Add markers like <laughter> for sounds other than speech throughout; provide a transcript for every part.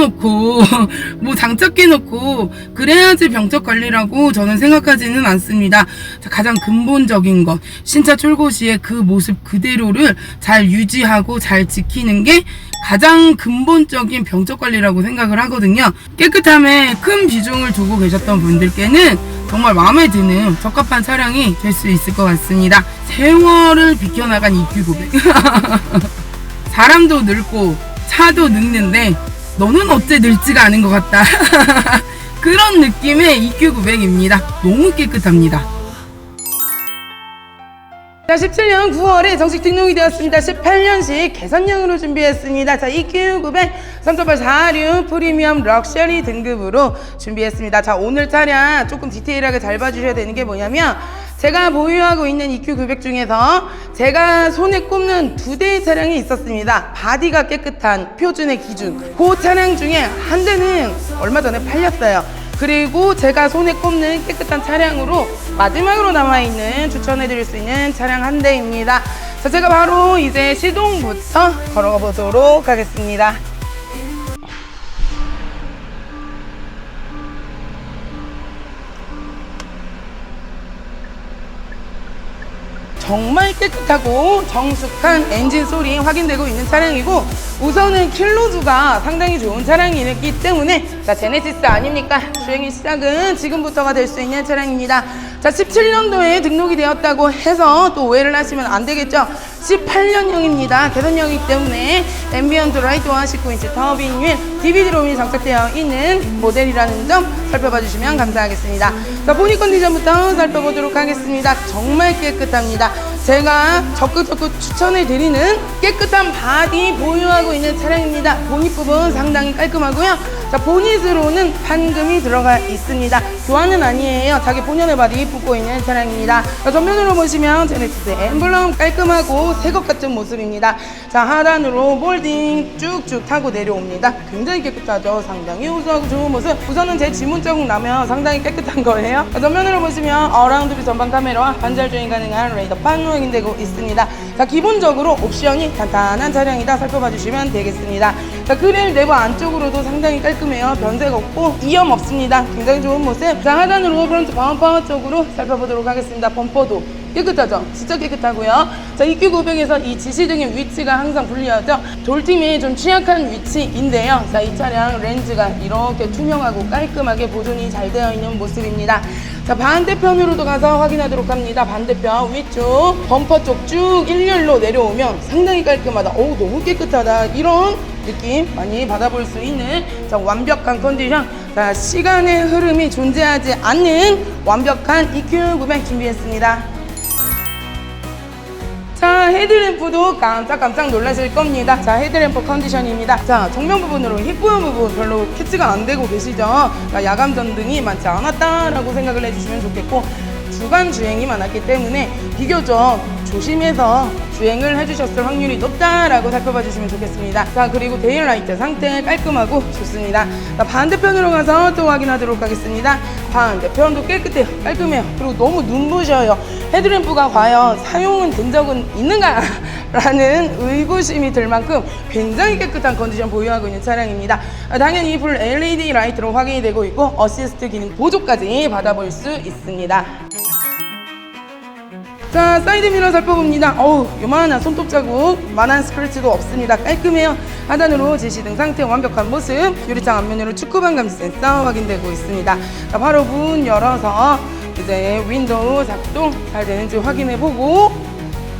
붙여놓고 <laughs> 뭐 장착해놓고 그래야지 병적 관리라고 저는 생각하지는 않습니다. 자, 가장 근본적인 것 신차 출고 시에 그 모습 그대로를 잘 유지하고 잘 지키는 게 가장 근본적인 병적 관리라고 생각을 하거든요. 깨끗함에 큰 비중을 두고 계셨던 분들께는 정말 마음에 드는 적합한 차량이 될 수 있을 것 같습니다. 세월을 비켜나간 EQ 고백. <laughs> 사람도 늙고 차도 늙는데 너는 어째 늙지가 않은 것 같다. <laughs> 그런 느낌의 EQ 900입니다. 너무 깨끗합니다. 자, 17년 9월에 정식 등록이 되었습니다. 18년식 개선형으로 준비했습니다. 자, EQ 900 3.8 4류 프리미엄 럭셔리 등급으로 준비했습니다. 자, 오늘 차량 조금 디테일하게 잘 봐주셔야 되는 게 뭐냐면 제가 보유하고 있는 EQ 900 중에서 제가 손에 꼽는 두 대의 차량이 있었습니다. 바디가 깨끗한 표준의 기준. 그 차량 중에 한 대는 얼마 전에 팔렸어요. 그리고 제가 손에 꼽는 깨끗한 차량으로 마지막으로 남아있는 추천해드릴 수 있는 차량 한 대입니다. 자, 제가 바로 이제 시동부터 걸어가 보도록 하겠습니다. 정말 깨끗하고 정숙한 엔진 소리 확인되고 있는 차량이고 우선은 킬로수가 상당히 좋은 차량이기 때문에 자 제네시스 아닙니까? 주행의 시작은 지금부터가 될 수 있는 차량입니다. 자 17년도에 등록이 되었다고 해서 또 오해를 하시면 안 되겠죠? 18년형입니다. 개선형이기 때문에 앰비언트 라이트와 19인치 터빈 휠 DVD 롬이 장착되어 있는 모델이라는 점 살펴봐 주시면 감사하겠습니다. 자 보니 컨디션부터 살펴보도록 하겠습니다. 정말 깨끗합니다. 제가 적극 적극 추천해 드리는 깨끗한 바디 보유하고 있는 차량입니다. 보닛 부분 상당히 깔끔하고요. 자, 보닛으로는 판금이 들어가 있습니다. 교환은 아니에요. 자기 본연의 바디 붙고 있는 차량입니다. 자, 전면으로 보시면 제네시스 엠블럼 깔끔하고 새것 같은 모습입니다. 자, 하단으로 몰딩 쭉쭉 타고 내려옵니다. 굉장히 깨끗하죠. 상당히 우수하고 좋은 모습. 우선은 제 지문 자국 나면 상당히 깨끗한 거예요. 자, 전면으로 보시면 어라운드 뷰 전방 카메라와 반절 주행 가능한 레이더판 확인되고 있습니다. 자, 기본적으로 옵션이 탄탄한 차량이다 살펴봐 주시면 되겠습니다. 자, 그릴 내부 안쪽으로도 상당히 깔끔해요. 변색 없고 이염 없습니다. 굉장히 좋은 모습. 자, 하단으로 프론트 범퍼 쪽으로 살펴보도록 하겠습니다. 범퍼도 깨끗하죠? 진짜 깨끗하고요. 자, EQ 900에서 이 지시등의 위치가 항상 불리하죠. 돌팀이 좀 취약한 위치인데요. 자, 이 차량 렌즈가 이렇게 투명하고 깔끔하게 보존이 잘 되어 있는 모습입니다. 자, 반대편으로도 가서 확인하도록 합니다. 반대편 위쪽 범퍼 쪽 쭉 일렬로 내려오면 상당히 깔끔하다. 오, 너무 깨끗하다. 이런 느낌 많이 받아볼 수 있는 자, 완벽한 컨디션. 자, 시간의 흐름이 존재하지 않는 완벽한 EQ 900 준비했습니다. 자, 헤드램프도 깜짝깜짝 놀라실 겁니다. 자, 헤드램프 컨디션입니다. 자, 정면 부분으로 힙 부분 부분 별로 캐치가 안 되고 계시죠? 자, 야간 전등이 많지 않았다라고 생각을 해주시면 좋겠고, 주간 주행이 많았기 때문에 비교적 조심해서 주행을 해주셨을 확률이 높다라고 살펴봐 주시면 좋겠습니다. 자, 그리고 데일라이트 상태 깔끔하고 좋습니다. 자, 반대편으로 가서 또 확인하도록 하겠습니다. 반대편도 깨끗해요. 깔끔해요. 그리고 너무 눈부셔요. 헤드램프가 과연 사용은 된 적은 있는가? 라는 <laughs> 의구심이 들 만큼 굉장히 깨끗한 컨디션 보유하고 있는 차량입니다. 아, 당연히 풀 LED 라이트로 확인이 되고 있고 어시스트 기능 보조까지 받아볼 수 있습니다. 자, 사이드 미러 살펴봅니다. 어우, 요만한 손톱 자국, 만한 스크래치도 없습니다. 깔끔해요. 하단으로 지시등 상태 완벽한 모습, 유리창 앞면으로 축구방 감지 센서 확인되고 있습니다. 자, 바로 문 열어서 이제 윈도우 작동 잘 되는지 확인해보고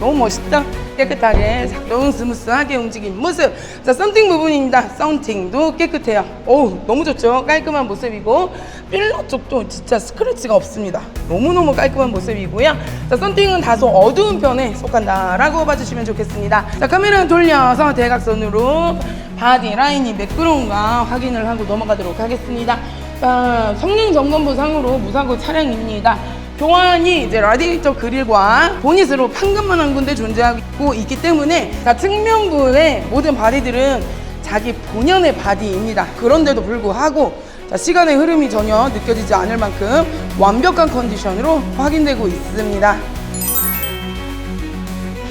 너무 멋있다. 깨끗하게 작동 스무스하게 움직인 모습. 자, 썬팅 부분입니다. 썬팅도 깨끗해요. 어우, 너무 좋죠. 깔끔한 모습이고 필러 쪽도 진짜 스크래치가 없습니다. 너무너무 깔끔한 모습이고요. 자, 썬팅은 다소 어두운 편에 속한다라고 봐주시면 좋겠습니다. 자, 카메라 돌려서 대각선으로 바디 라인이 매끄러운가 확인을 하고 넘어가도록 하겠습니다. 자, 성능 점검부 상으로 무사고 차량입니다. 교환이 이제 라디에이터 그릴과 보닛으로 판금만 한 군데 존재하고 있기 때문에 자, 측면부의 모든 바디들은 자기 본연의 바디입니다. 그런데도 불구하고 자, 시간의 흐름이 전혀 느껴지지 않을 만큼 완벽한 컨디션으로 확인되고 있습니다.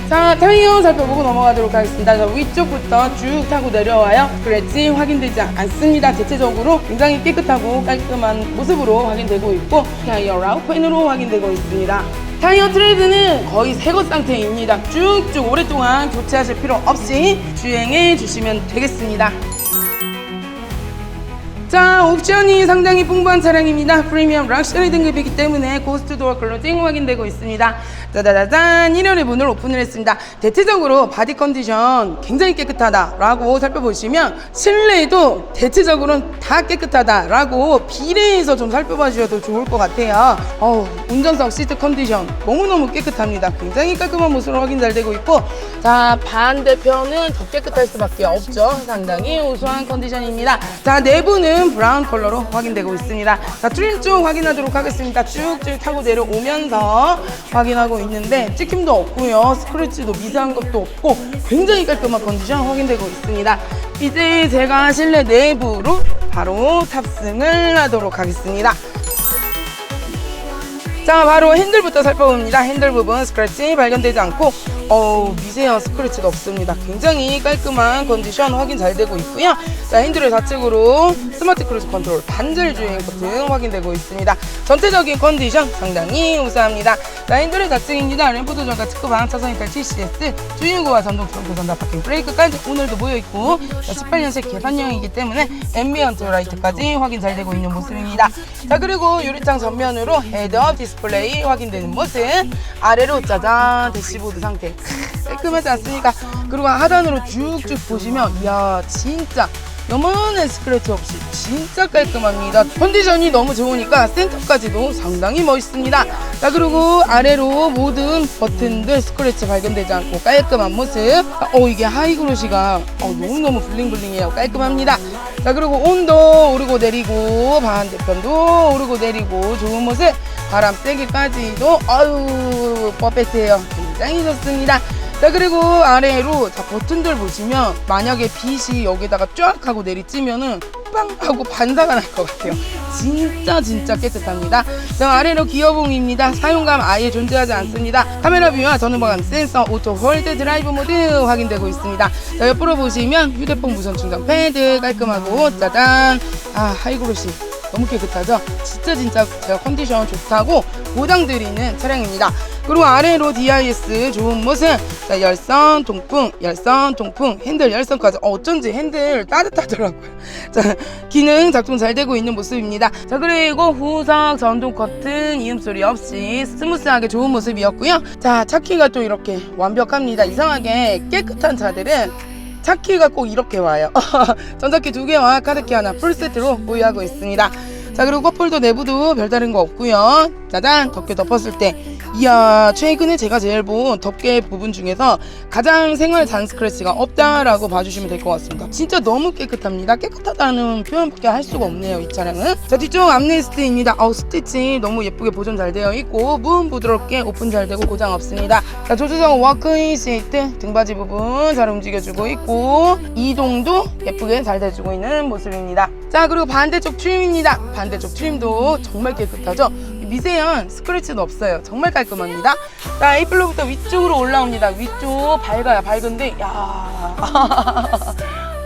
자, 타이어 살펴보고 넘어가도록 하겠습니다. 자, 위쪽부터 쭉 타고 내려와요. 스크래치 확인되지 않습니다. 대체적으로 굉장히 깨끗하고 깔끔한 모습으로 확인되고 있고 타이어 라우펜으로 확인되고 있습니다. 타이어 트레드는 거의 새 것 상태입니다. 쭉쭉 오랫동안 교체하실 필요 없이 주행해 주시면 되겠습니다. 자, 옵션이 상당히 풍부한 차량입니다. 프리미엄 럭셔리 등급이기 때문에 고스트 도어 클로징 확인되고 있습니다. 짜자자잔, 1열의 문을 오픈을 했습니다. 대체적으로 바디 컨디션 굉장히 깨끗하다라고 살펴보시면 실내도 대체적으로는 다 깨끗하다라고 비례해서 좀 살펴봐 주셔도 좋을 것 같아요. 어우, 운전석 시트 컨디션 너무너무 깨끗합니다. 굉장히 깔끔한 모습으로 확인 잘 되고 있고 자, 반대편은 더 깨끗할 수밖에 없죠. 상당히 우수한 컨디션입니다. 자, 내부는 브라운 컬러로 확인되고 있습니다. 자, 쪽 확인하도록 하겠습니다. 쭉쭉 타고 내려오면서 확인하고 있는데 찍힘도 없고요. 스크래치도 미세한 것도 없고 굉장히 깔끔한 컨디션 확인되고 있습니다. 이제 제가 실내 내부로 바로 탑승을 하도록 하겠습니다. 자 바로 핸들부터 살펴봅니다. 핸들 부분 스크래치 발견되지 않고 어우 미세한 스크래치가 없습니다. 굉장히 깔끔한 컨디션 확인 잘 되고 있고요. 자 핸들의 좌측으로 스마트 크루즈 컨트롤 반절 주행 버튼 확인되고 있습니다. 전체적인 컨디션 상당히 우수합니다. 자 핸들의 좌측입니다. 램프 조절과 측구방 차선 이탈 TCS 주행구와 전동 트렁크 전자 파킹 브레이크까지 오늘도 모여있고 18년식 개판형이기 때문에 앰비언트 라이트까지 확인 잘 되고 있는 모습입니다. 자 그리고 유리창 전면으로 헤드업 디스플레이 확인되는 모습 아래로 짜잔 대시보드 상태 깔끔하지 않습니까? 그리고 하단으로 쭉쭉 보시면 이야 진짜 요만한 스크래치 없이 진짜 깔끔합니다. 컨디션이 너무 좋으니까 센터까지도 상당히 멋있습니다. 자 그리고 아래로 모든 버튼들 스크래치 발견되지 않고 깔끔한 모습. 어 이게 하이그로시가 어, 너무너무 블링블링해요. 깔끔합니다. 자 그리고 온도 오르고 내리고 반대편도 오르고 내리고 좋은 모습. 바람 쐬기까지도 아유 퍼펙트해요. 굉장히 좋습니다. 자 그리고 아래로 자 버튼들 보시면 만약에 빛이 여기다가 쫙 하고 내리찌면은 빵 하고 반사가 날 것 같아요. 진짜 진짜 깨끗합니다. 자 아래로 기어봉입니다. 사용감 아예 존재하지 않습니다. 카메라 뷰와 전후방 센서 오토 홀드 드라이브 모드 확인되고 있습니다. 자 옆으로 보시면 휴대폰 무선 충전 패드 깔끔하고 짜잔. 아 하이그로시 너무 깨끗하죠? 진짜 진짜 제가 컨디션 좋다고 보장 드리는 차량입니다. 그리고 아래로 DIS 좋은 모습 자, 열선, 동풍, 열선, 동풍, 핸들 열선까지 어, 어쩐지 핸들 따뜻하더라고요. <laughs> 자, 기능 작동 잘 되고 있는 모습입니다. 자, 그리고 후석 전동 커튼 이음 소리 없이 스무스하게 좋은 모습이었고요. 자, 차키가 또 이렇게 완벽합니다. 이상하게 깨끗한 차들은 차키가 꼭 이렇게 와요. <laughs> 전자키 두 개와 카드키 하나 풀세트로 보유하고 있습니다. 자 그리고 컵홀더 내부도 별다른 거 없고요. 짜잔 덮개 덮었을 때 이야 최근에 제가 제일 본 덮개 부분 중에서 가장 생활 잔 스크래치가 없다라고 봐주시면 될 것 같습니다. 진짜 너무 깨끗합니다. 깨끗하다는 표현밖에 할 수가 없네요 이 차량은. 자 뒤쪽 암레스트입니다. 어우 스티치 너무 예쁘게 보존 잘 되어 있고 문 부드럽게 오픈 잘 되고 고장 없습니다. 자 조수석 워크인 시트 등받이 부분 잘 움직여주고 있고 이동도 예쁘게 잘 돼주고 있는 모습입니다. 자 그리고 반대쪽 트림입니다. 반대쪽 트림도 정말 깨끗하죠. 미세한 스크래치도 없어요. 정말 깔끔합니다. 자, 에이플로부터 위쪽으로 올라옵니다. 위쪽 밝아요. 밝은데, 야. <laughs>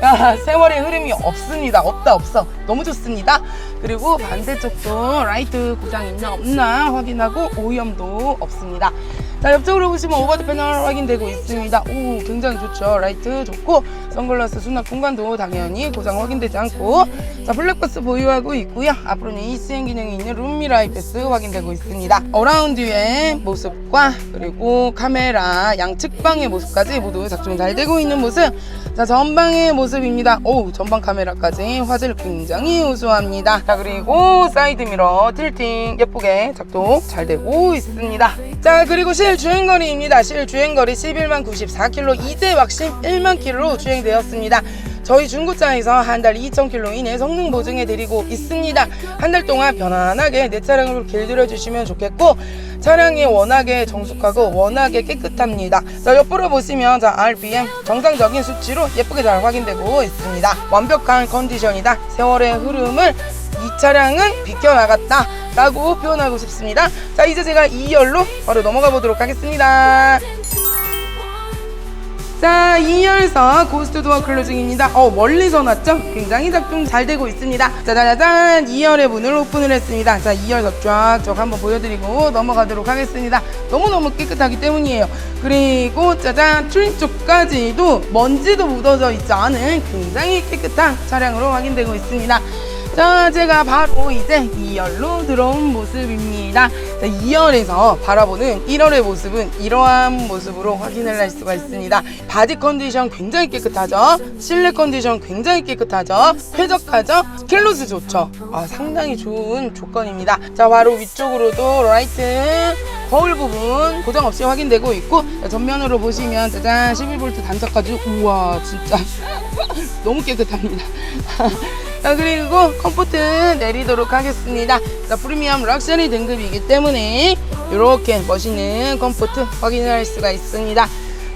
야, 세월의 흐름이 없습니다. 없다, 없어. 너무 좋습니다. 그리고 반대쪽도 라이트 고장 있나 없나 확인하고 오염도 없습니다. 자, 옆쪽으로 보시면 오버드 패널 확인되고 있습니다. 오, 굉장히 좋죠. 라이트 좋고, 선글라스 수납 공간도 당연히 고장 확인되지 않고, 자, 블랙박스 보유하고 있고요. 앞으로는 ECN 기능이 있는 룸미러 아이패스 확인되고 있습니다. 어라운드의 모습과 그리고 카메라 양측방의 모습까지 모두 작동이 잘 되고 있는 모습. 자, 전방의 모습입니다. 오, 전방 카메라까지 화질 굉장히 우수합니다. 자, 그리고 사이드 미러 틸팅 예쁘게 작동 잘 되고 있습니다. 자, 그리고 실 주행거리입니다. 실 주행거리 11만 94km, 이제 막심 1만 km로 주행되었습니다. 저희 중고차에서 한 달 2,000km 이내 성능 보증해 드리고 있습니다. 한 달 동안 편안하게 내 차량으로 길들여 주시면 좋겠고 차량이 워낙에 정숙하고 워낙에 깨끗합니다. 자, 옆으로 보시면 자, RPM 정상적인 수치로 예쁘게 잘 확인되고 있습니다. 완벽한 컨디션이다. 세월의 흐름을 이 차량은 비켜나갔다. 라고 표현하고 싶습니다. 자, 이제 제가 2열로 바로 넘어가 보도록 하겠습니다. 자, 2열선 고스트 도어 클로징입니다. 어, 멀리서 났죠? 굉장히 작동 잘 되고 있습니다. 짜자자잔, 2열의 문을 오픈을 했습니다. 자, 2열 쫙쫙 한번 보여드리고 넘어가도록 하겠습니다. 너무너무 깨끗하기 때문이에요. 그리고 짜잔, 트림 쪽까지도 먼지도 묻어져 있지 않은 굉장히 깨끗한 차량으로 확인되고 있습니다. 자, 제가 바로 이제 2열로 들어온 모습입니다. 자, 2열에서 바라보는 1열의 모습은 이러한 모습으로 확인을 할 수가 있습니다. 바디 컨디션 굉장히 깨끗하죠? 실내 컨디션 굉장히 깨끗하죠? 쾌적하죠? 킬로스 좋죠? 아, 상당히 좋은 조건입니다. 자, 바로 위쪽으로도 라이트 거울 부분 고장 없이 확인되고 있고 자, 전면으로 보시면 짜잔 11V 단자까지 우와 진짜 <laughs> 너무 깨끗합니다. <laughs> 자 그리고 컴포트 내리도록 하겠습니다. 자 프리미엄 럭셔리 등급이기 때문에 이렇게 멋있는 컴포트 확인을 할 수가 있습니다.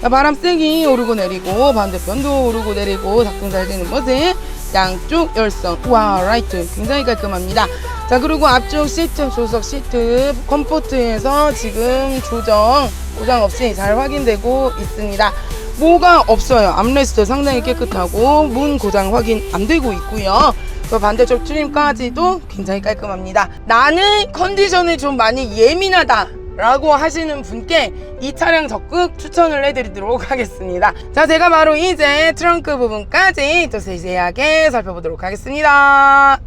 자, 바람 세기 오르고 내리고 반대편도 오르고 내리고 작동 잘 되는 모습 양쪽 열선 와 라이트 굉장히 깔끔합니다. 자 그리고 앞쪽 시트 조석 시트 컴포트에서 지금 조정 고장 없이 잘 확인되고 있습니다. 뭐가 없어요. 암레스트 상당히 깨끗하고 문 고장 확인 안 되고 있고요. 그 반대쪽 트림까지도 굉장히 깔끔합니다. 나는 컨디션에 좀 많이 예민하다. 라고 하시는 분께 이 차량 적극 추천을 해드리도록 하겠습니다. 자, 제가 바로 이제 트렁크 부분까지 또 세세하게 살펴보도록 하겠습니다.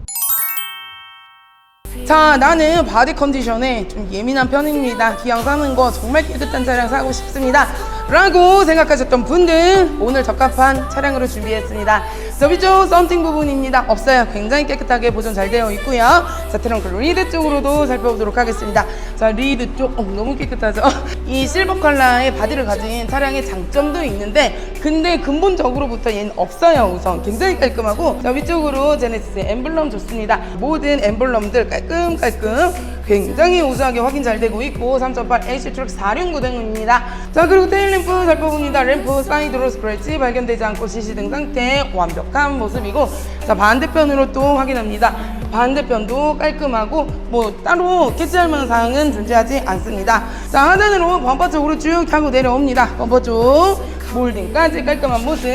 자, 나는 바디 컨디션에 좀 예민한 편입니다. 기왕 사는 거 정말 깨끗한 차량 사고 싶습니다. 라고 생각하셨던 분들 오늘 적합한 차량으로 준비했습니다. 저 위쪽 썬팅 부분입니다. 없어요. 굉장히 깨끗하게 보존 잘 되어 있고요. 자, 트렁크 리드 쪽으로도 살펴보도록 하겠습니다. 자, 리드 쪽 어, 너무 깨끗하죠? <laughs> 이 실버 컬러의 바디를 가진 차량의 장점도 있는데 근데 근본적으로부터 얘는 없어요. 우선 굉장히 깔끔하고 자, 위쪽으로 제네시스 엠블럼 좋습니다. 모든 엠블럼들 깔끔깔끔 굉장히 우수하게 확인 잘 되고 있고 3.8 AC 트럭 4륜 구동입니다. 자 그리고 테일 램프 살펴봅니다. 램프 사이드로 스크래치 발견되지 않고 CC등 상태 완벽한 모습이고 자 반대편으로 또 확인합니다. 반대편도 깔끔하고 뭐 따로 캐치할 만한 사항은 존재하지 않습니다. 자 하단으로 범퍼 쪽으로 쭉 타고 내려옵니다. 범퍼 쪽 몰딩까지 깔끔한 모습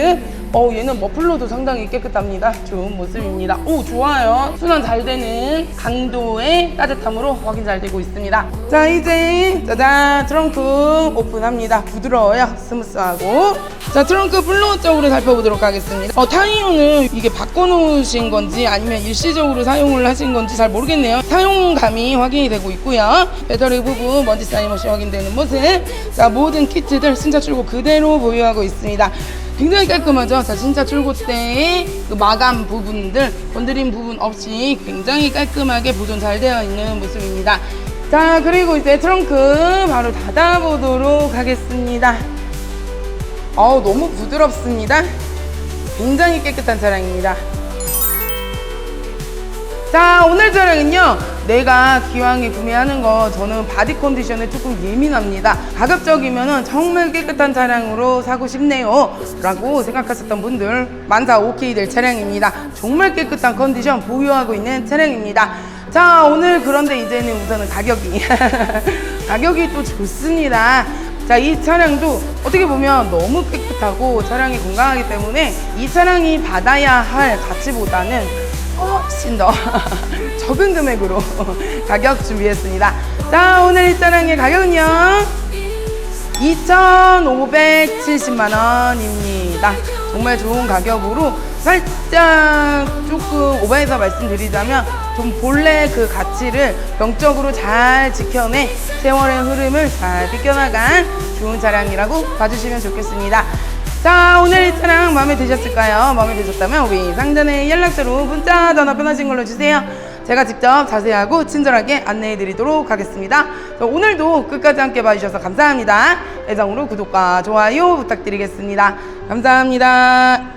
어 얘는 머플러도 상당히 깨끗합니다. 좋은 모습입니다. 오 좋아요. 순환 잘 되는 강도의 따뜻함으로 확인 잘 되고 있습니다. 자 이제 짜잔 트렁크 오픈합니다. 부드러워요. 스무스하고 자 트렁크 플로어 쪽으로 살펴보도록 하겠습니다. 어 타이어는 이게 바꿔놓으신 건지 아니면 일시적으로 사용을 하신 건지 잘 모르겠네요. 사용감이 확인이 되고 있고요. 배터리 부분 먼지 쌓임 없이 확인되는 모습. 자 모든 키트들 승차 출고 그대로 보유하고 있습니다. 굉장히 깔끔하죠. 자, 진짜 출고 때의 그 마감 부분들, 건드린 부분 없이 굉장히 깔끔하게 보존 잘 되어 있는 모습입니다. 자, 그리고 이제 트렁크 바로 닫아보도록 하겠습니다. 어우, 너무 부드럽습니다. 굉장히 깨끗한 차량입니다. 자 오늘 차량은요 내가 기왕에 구매하는 거 저는 바디 컨디션에 조금 예민합니다. 가급적이면 정말 깨끗한 차량으로 사고 싶네요. 라고 생각하셨던 분들 만사 오케이 될 차량입니다. 정말 깨끗한 컨디션 보유하고 있는 차량입니다. 자 오늘 그런데 이제는 우선은 가격이. <laughs> 가격이 또 좋습니다. 자, 이 차량도 어떻게 보면 너무 깨끗하고 차량이 건강하기 때문에 이 차량이 받아야 할 가치보다는 훨씬 더 <laughs> 적은 금액으로 <laughs> 가격 준비했습니다. 자, 오늘 이 차량의 가격은요. 2,570만 원입니다. 정말 좋은 가격으로 살짝 조금 오버해서 말씀드리자면 좀 본래 그 가치를 병적으로 잘 지켜내 세월의 흐름을 잘 비껴나간 좋은 차량이라고 봐주시면 좋겠습니다. 자 오늘 이 차량 마음에 드셨을까요? 마음에 드셨다면 위 상단의 연락처로 문자 전화 편하신 걸로 주세요. 제가 직접 자세하고 친절하게 안내해 드리도록 하겠습니다. 자, 오늘도 끝까지 함께 봐주셔서 감사합니다. 애정으로 구독과 좋아요 부탁드리겠습니다. 감사합니다.